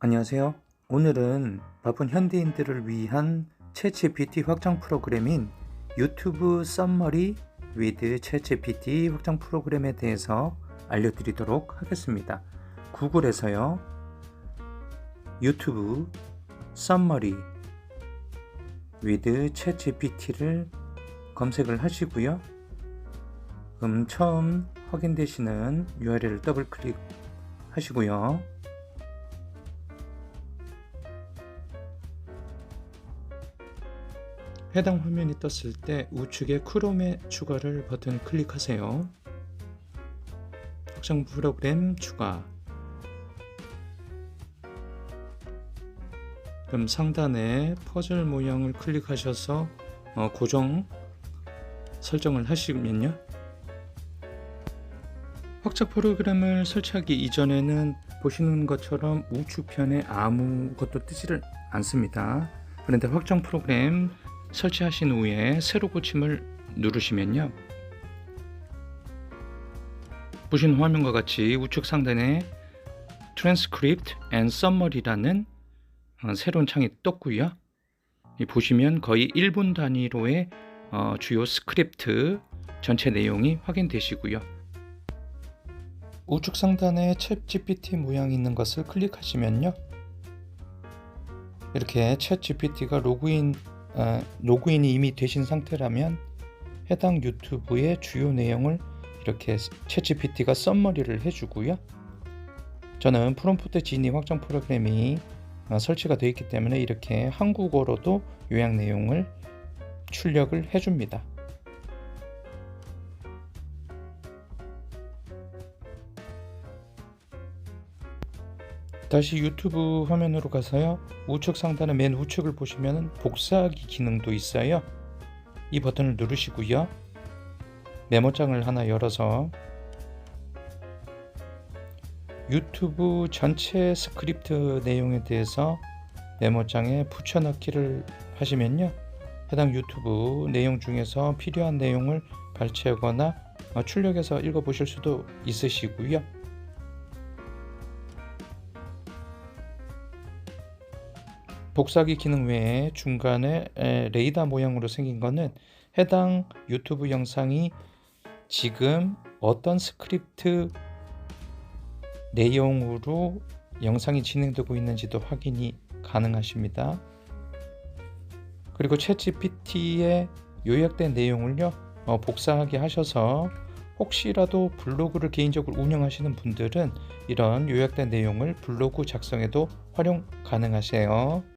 안녕하세요. 오늘은 바쁜 현대인들을 위한 챗GPT 확장 프로그램인 유튜브 썸머리 위드 챗GPT 확장 프로그램에 대해서 알려드리도록 하겠습니다. 구글에서요. 유튜브 썸머리 위드 챗GPT를 검색을 하시고요. 그럼 처음 확인되시는 URL을 더블 클릭 하시고요. 해당 화면이 떴을 때 우측에 크롬의 추가를 버튼을 클릭하세요. 확장 프로그램 추가. 그럼 상단에 퍼즐 모양을 클릭하셔서 어, 고정 설정을 하시면요. 확장 프로그램을 설치하기 이전에는 보시는 것처럼 우측편에 아무것도 뜨지를 않습니다. 그런데 확장 프로그램 설치하신 후에 새로 고침을 누르시면요. 보시는 화면과 같이 우측 상단에 Transcript and Summary라는 어, 새로운 창이 떴고요. 이 보시면 거의 1분 단위로의 어, 주요 스크립트 전체 내용이 확인되시고요. 우측 상단에 챗 GPT 모양이 있는 것을 클릭하시면요. 이렇게 챗 GPT가 로그인 아, 로그인이 이미 되신 상태라면 해당 유튜브의 주요 내용을 이렇게 챗 GPT가 썸머리를 해주고요. 저는 프롬프트 지니 확장 프로그램이 어, 설치가 되어 있기 때문에 이렇게 한국어로도 요약 내용을 출력을 해줍니다. 다시 유튜브 화면으로 가서요. 우측 상단의 맨 우측을 보시면 복사하기 기능도 있어요. 이 버튼을 누르시고요. 메모장을 하나 열어서 유튜브 전체 스크립트 내용에 대해서 메모장에 붙여넣기를 하시면요. 해당 유튜브 내용 중에서 필요한 내용을 발췌하거나 어, 출력해서 읽어보실 수도 있으시고요. 복사기 기능 외에 중간에 레이더 모양으로 생긴 거는 해당 유튜브 영상이 지금 어떤 스크립트 내용으로 영상이 진행되고 있는지도 확인이 가능하십니다. 그리고 챗GPT의 요약된 내용을요 어, 복사하게 하셔서 혹시라도 블로그를 개인적으로 운영하시는 분들은 이런 요약된 내용을 블로그 작성에도 활용 가능하세요.